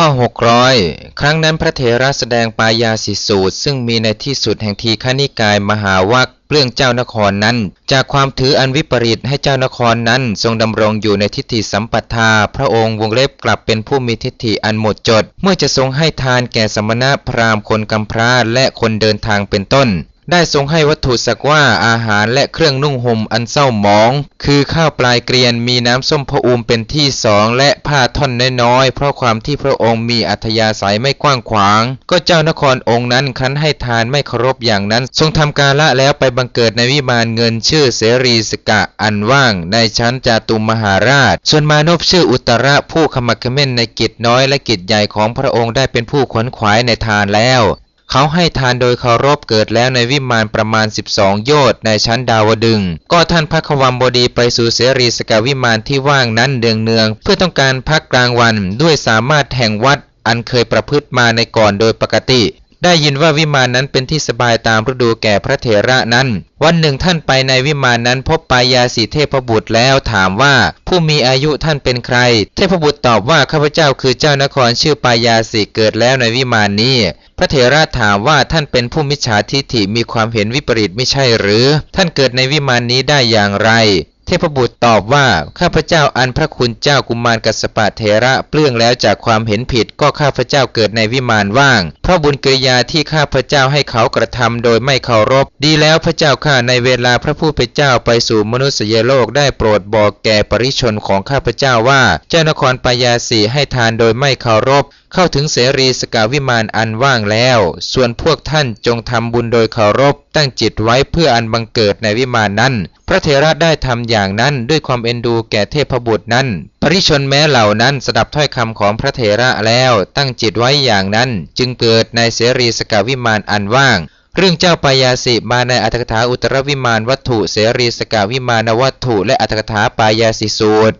ข้อ 600 ครั้งนั้นพระเถระแสดงปายาสิสูตร ซึ่งมีในที่สุดแห่งทีฆนิกายมหาวัคเปรื่องเจ้านครนั้น จากความถืออันวิปริตให้เจ้านครนั้น ทรงดำรงอยู่ในทิฏฐิสัมปทา พระองค์วงเล็บกลับเป็นผู้มีทิฏฐิอันหมดจด เมื่อจะทรงให้ทานแก่สมณะพราหมณ์คนกำพร้าและคนเดินทางเป็นต้น ได้ทรงให้วัตถุสักว่าอาหารและเครื่องนุ่งห่มอันเศร้าหมอง คือข้าวปลายเกรียนมีน้ำส้มพระอูมเป็นที่สองและผ้าท่อนน้อยๆเพราะความที่พระองค์มีอัธยาศัยไม่กว้างขวาง ก็เจ้านครองค์นั้นครั้นให้ทานไม่เคารพอย่างนั้น ทรงทำกาละแล้วไปบังเกิดในวิมานเงินชื่อเสรีสกะอันว่าง ในชั้นจาตุมมหาราช ส่วนมานพชื่ออุตระผู้ขมักเขม้นในกิจน้อยและกิจใหญ่ของพระองค์ได้เป็นผู้ขวนขวายในทานแล้ว เขาให้ทานโดยเคารพเกิดแล้วในวิมานประมาณ 12 โยชน์ในชั้นดาวดึง ก็ท่านพระควัมบดีไปสู่เสรีสกาวิมานที่ว่างนั้นเดืองเนือง เพื่อต้องการพักกลางวันด้วยสามารถแห่งวัดอันเคยประพฤติมาในก่อนโดยปกติ ได้ยินว่าวิมานนั้นเป็นที่สบายตามฤดูแก่พระเถระนั้น วันหนึ่งท่านไปในวิมานนั้นพบปายาสีเทพบุตรแล้วถามว่าผู้มีอายุท่านเป็นใคร เทพบุตรตอบว่าข้าพเจ้าคือเจ้านครชื่อปายาสีเกิดแล้วในวิมานนี้ พระเถระถามว่าท่านเป็นผู้มิจฉาทิฐิมีความเห็นวิปริตไม่ใช่หรือ ท่านเกิดในวิมานนี้ได้อย่างไร เทพบุตรตอบว่า ข้าพเจ้าอันพระคุณเจ้ากุมารกัสปะเถระเปลื้องแล้วจากความเห็นผิดก็ข้าพเจ้าเกิดในวิมานว่าง เพราะบุญกิริยาที่ข้าพเจ้าให้เขากระทำโดยไม่เคารพ ดีแล้วพระเจ้าข้าในเวลาพระผู้เป็นเจ้าไปสู่มนุษยโลกได้โปรดบอกแก่ปริชนของข้าพเจ้าว่า เจ้านครปายาสีให้ทานโดยไม่เคารพ เข้าถึงเสรีสกาวิมานอันว่างแล้ว ส่วนพวกท่านจงทำบุญโดยเคารพ ตั้งจิตไว้เพื่ออันบังเกิดในวิมานนั้น พระเถระได้ทำอย่างอย่างนั้นด้วยความเอ็นดูแก่เทพบุตรนั้น ปริชนแม้เหล่านั้นสดับถ้อยคำของพระเถระแล้วตั้งจิตไว้อย่างนั้น จึงเกิดในเสรีสกาวิมานอันว่าง เรื่องเจ้าปายาสิมาในอัตถกถาอุตรวิมานวัตถุเสรีสกาวิมานวัตถุ และอัตถกถาปายาสิสูตร